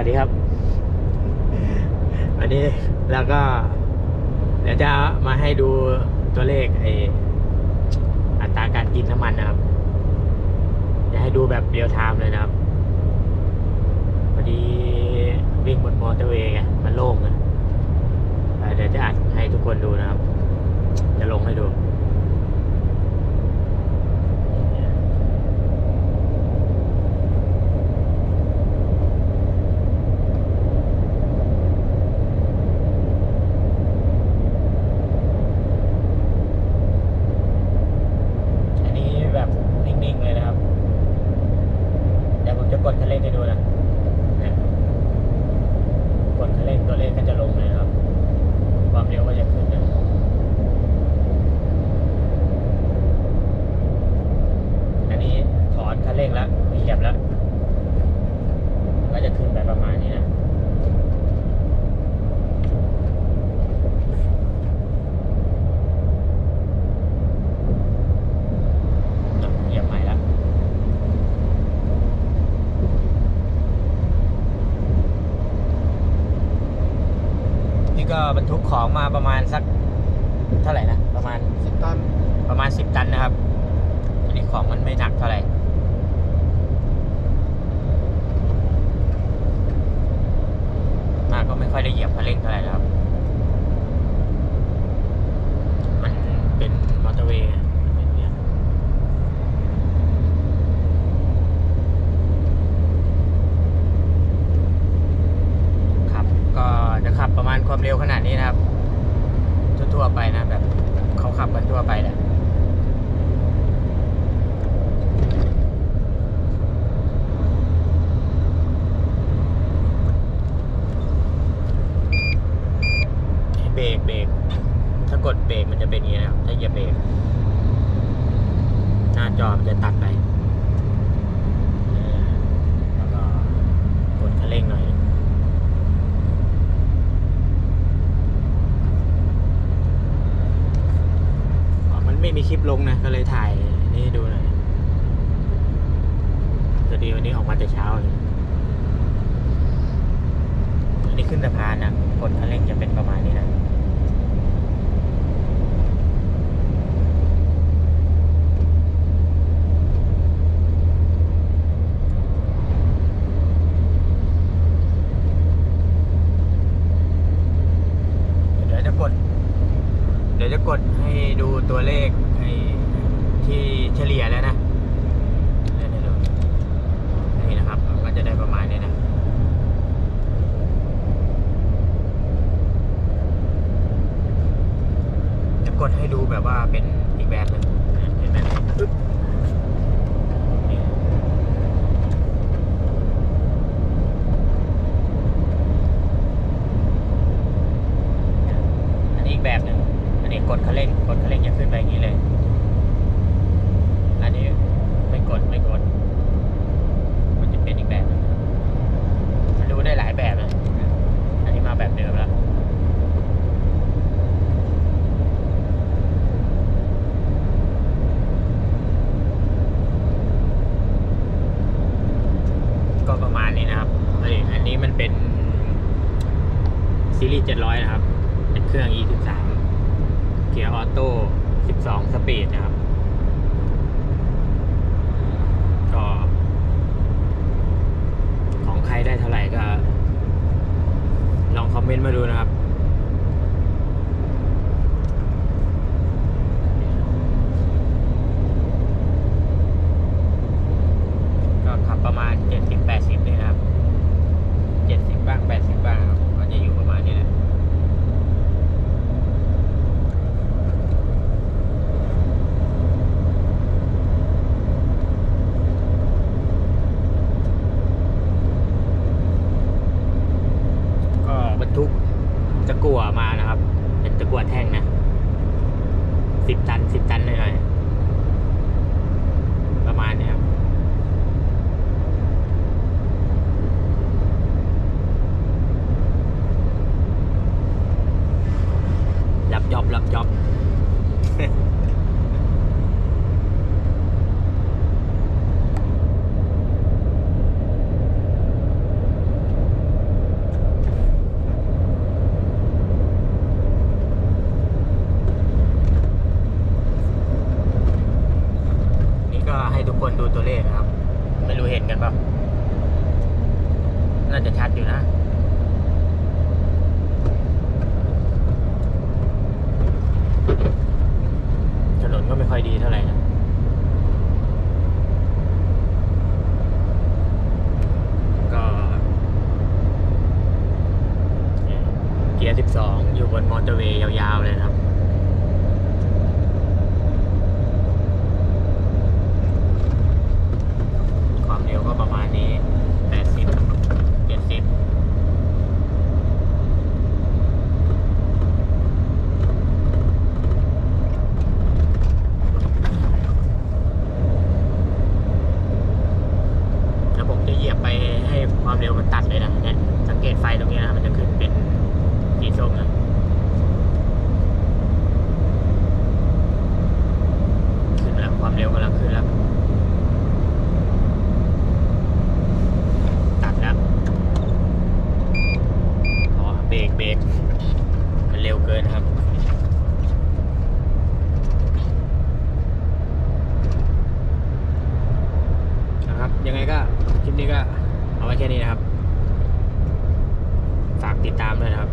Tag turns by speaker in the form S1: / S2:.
S1: วัสดีครับ วันนี้แล้วก็ เดี๋ยวจะมาให้ดูตัวเลขไออัตราการกินน้ำมันนะครับ จะให้ดูแบบเรียลไทม์เลยนะครับพอดีวิ่งบนมอเตอร์เวย์ไงมันโล่งนะเอ่อเดี๋ยวจะอัดให้ทุกคนดูนะครับ จะลงให้ดู อันนี้แบบนิ่งๆเลยนะครับ เดี๋ยวผมจะกดคันเร่งให้ดูนะเนี่ยกดคันเร่ง ตัวเลขก็จะลงเลยนะครับความเร็วก็จะขึ้นนะอันนี้ถอนคันเร่งแล้วเหยียบแล้ว ก็จะขึ้นแบบประมาณนี้นะ เหยียบใหม่แล้ว นี่ ก็บรรทุกของมาประมาณสักเท่าไหร่นะ ประมาณ
S2: สิบตัน
S1: ประมาณสิบตันนะครับอันนี้ของมันไม่หนักเท่าไหร่ มากก็ไม่ค่อยได้เหยียบคันเร่งเท่าไหร่นะครับ มันเป็นมอเตอร์เวย์ไงมันเป็นเนี่ย ครับ ก็จะขับประมาณความเร็วขนาดนี้นะครับ ทั่วๆไปนะแบบเขับกันทั่วไปแหละเบรกเบรกถ้ากดเบรกมันจะเป็นอย่างนี้นะครับถ้าเหยียบเบรกหน้าจอมันจะตัดไปเออแล้วก็กดคันเร่งหน่อย อ๋อมันไม่มี คลิปลงนะ ก็เลยถ่ายนี่ดูหน่อยพอดีวันนี้ออกมาแต่เช้าเลยอันนี้ขึ้นสะพานนะกดคันเร่งจะเป็นประมาณนี้นะ เดี๋ยวจะกด เดี๋ยวจะกดให้ดู ตัวเลขไอ้ที่เฉลี่ยแล้วนะนี่นะครับก็จะได้ประมาณนี้นะจะกดให้ดูแบบว่าเป็นอีกแบบหนึ่งเห็นไหมปึ๊บนี่อันนี้อีกแบบหนึ่งอันนี้ กดคันเร่งกดคันเร่งจะขึ้นไปอย่างนี้เลย อันนี้ไม่กดไม่กด มันจะเป็นอีกแบบนึงนะมันดูได้หลายแบบนะอันนี้มาแบบเดิมแล้วก็ประมาณนี้นะครับเอ้ยอันนี้มันเป็นซีรีส์700 นะครับ เป็นเครื่อง E13 เกียร์ออโต้ 12 สปีดนะครับ ตะกั่วมานะครับ เป็นตะกั่วแท่งนะสิบตันสิบตันหน่อย เลยนะครับ ไม่รู้เห็นกันเปล่าน่าจะชัดอยู่นะถนนก็ไม่ค่อยดีเท่าไหร่นะก็เนี่ยเกียร์ 12 อยู่บนมอเตอร์เวย์ยาวๆเลยนะครับ ความเร็วก็ประมาณนี้ 80 70 แล้วผมจะเหยียบไปให้ความ เร็วมันตัดเลยนะเนี่ยสังเกตไฟตรงนี้นะมันจะขึ้นเป็นสีส้มนะขึ้นแล้วความเร็วกำลังขึ้นแล้วตัดแล้วอ๋อเบรกเบรกมันเร็วเกินครับนะครับยังไงก็คลิปนี้ก็เอาไว้แค่นี้นะครับ ฝากติดตามด้วยนะครับ